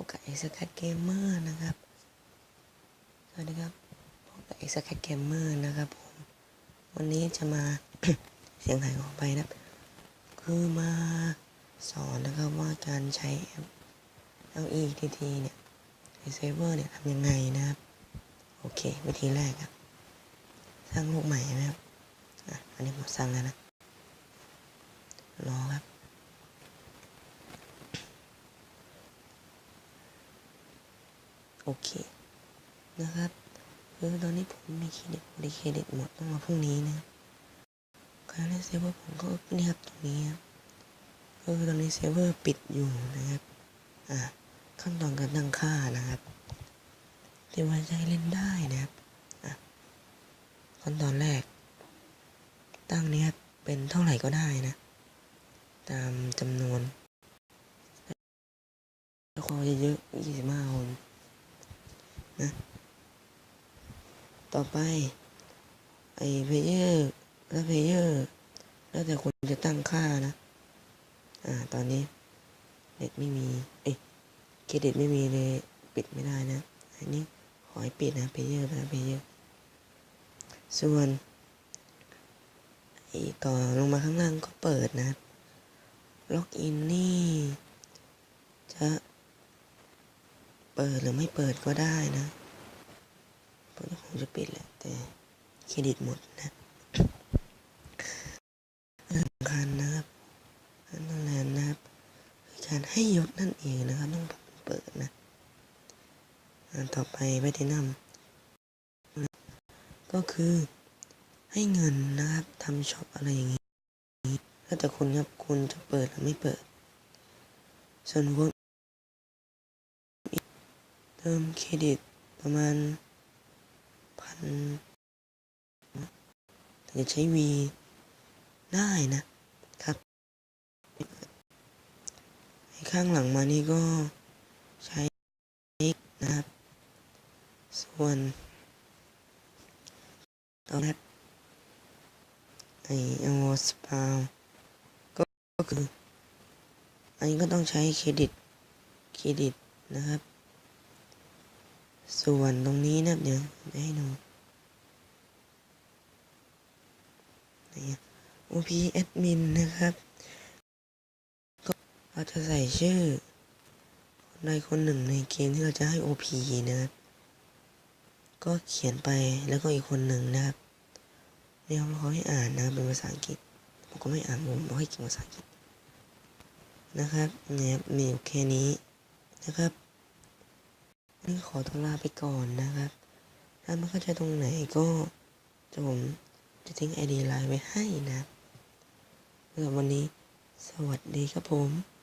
บกับเอ็กซ์แคทเกมเมอร์นะครับ สวัสดีครับพบกับเอ็กซ์แคทเกมเมอร์นะครับผม วันนี้จะมา เสียงหายออกไปนะครับคือมาสอนนะครับว่าการใช้แอป LETT เนี่ยในเซเวอร์เนี่ยทำยังไงนะครับ โอเค วิธีแรกครับ สร้างโลกใหม่ไหมครับอะอันนี้ผมสร้างแล้วนะ รอครับ โอเค นะครับคือตอนนี้ผมมีเครดิตบริเครดิตหมดต้องมาพรุ่งนี้นะครับใครเล่นเซิร์ฟเวอร์ผมก็นี่ครับตรงนี้ครับก็คือตอนนี้เซิร์ฟเวอร์ปิดอยู่นะครับ อ่าขั้นตอนการตั้งค่านะครับที่ว่าจะให้เล่นได้นะครับอะขั้นตอนแรก ตั้งเนี้ครับเป็นเท่าไหร่ก็ได้นะ ตามจำนวนแล้วก็เยอะๆยี่สิบห้าคน นะ ต่อไป ไอเพเยอร์แล้วเพเยอร์แล้วแต่คนจะตั้งค่านะ อ่า ตอนนี้เน็ตไม่มี เอ้ยเครดิตไม่มีเลย ปิดไม่ได้นะ อันนี้ขอให้ปิดนะเพเยอร์นะเพเยอร์ส่วนไอต่อลงมาข้างล่างก็เปิดนะ ล็อกอินนี่ จะ เปิดหรือไม่เปิดก็ได้นะผมคงจะปิดแหละ แต่เครดิตหมดนะสำคัญนะครับอันนั้นแหละนะครับการให้ยศนั่นเองนะครับต้องเปิดนะอันต่อไปแพทินัมก็คือให้เงินนะครับทำช็อปอะไรอย่างนี้แล้วแต่คุณครับคุณจะเปิดหรือไม่เปิด ส่วนพวก เติมเครดิตประมาณพันถึงจะใช้วีได้นะครับไอ้ข้างหลังมานี่ก็ใช้นะครับ ส่วนตอนแรกไอเอลสปาวก็คือ อันนี้ก็ต้องใช้เครดิต เครดิตนะครับ ส่วนตรงนี้นะเดี๋ยวให้ดูนี่ OP admin นะครับ ก็เราจะใส่ชื่อคนใดคนหนึ่งในเกมที่เราจะให้ OP นะครับ ก็เขียนไปแล้วก็อีกคนหนึ่งนะครับเดี๋ยวเขาให้อ่านนะเป็นภาษาอังกฤษผมก็ไม่อ่านผมบอกให้เขียนภาษาอังกฤษนะครับเนี่ยมีแค่นี้นะครับ นี่ขอตัวลาไปก่อนนะครับ ถ้าไม่เข้าใจตรงไหนก็จะผมจะทิ้งไอดีไลน์ไว้ให้นะสำหรับวันนี้ สวัสดีครับผม